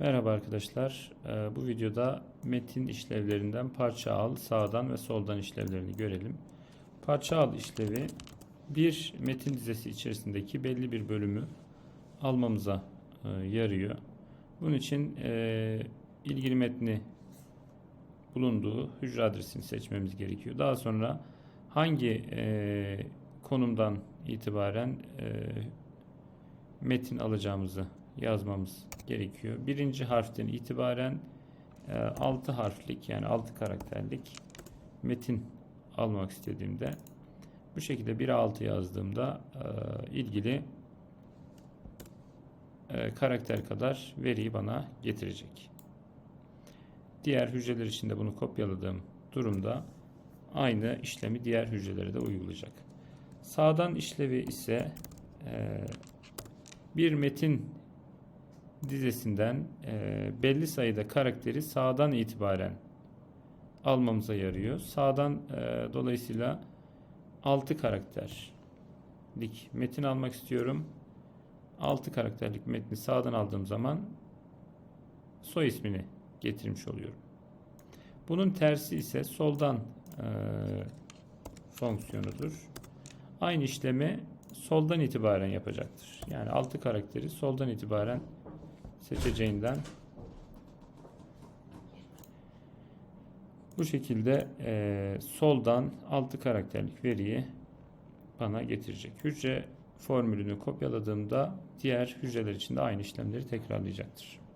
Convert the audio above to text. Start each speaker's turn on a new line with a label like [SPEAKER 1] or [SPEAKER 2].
[SPEAKER 1] Merhaba arkadaşlar. Ee, Bu videoda metin işlevlerinden parça al sağdan ve soldan işlevlerini görelim. Parça al işlevi bir metin dizesi içerisindeki belli bir bölümü almamıza e, yarıyor. Bunun için e, ilgili metni bulunduğu hücre adresini seçmemiz gerekiyor. Daha sonra hangi e, konumdan itibaren metin alacağımızı yazmamız gerekiyor. Birinci harften itibaren 6 harflik yani 6 karakterlik metin almak istediğimde bu şekilde 1'e 6 yazdığımda e, ilgili e, karakter kadar veriyi bana getirecek. Diğer hücreler için de bunu kopyaladığım durumda aynı işlemi diğer hücrelere de uygulayacak. Sağdan işlevi ise e, bir metin dizesinden e, belli sayıda karakteri sağdan itibaren almamıza yarıyor. Sağdan e, dolayısıyla 6 karakterlik metin almak istiyorum. 6 karakterlik metni sağdan aldığım zaman soy ismini getirmiş oluyorum. Bunun tersi ise soldan e, fonksiyonudur. Aynı işlemi soldan itibaren yapacaktır. Yani 6 karakteri soldan itibaren seçeceğinden bu şekilde e, soldan 6 karakterlik veriyi bana getirecek. Hücre formülünü kopyaladığımda diğer hücreler için de aynı işlemleri tekrarlayacaktır.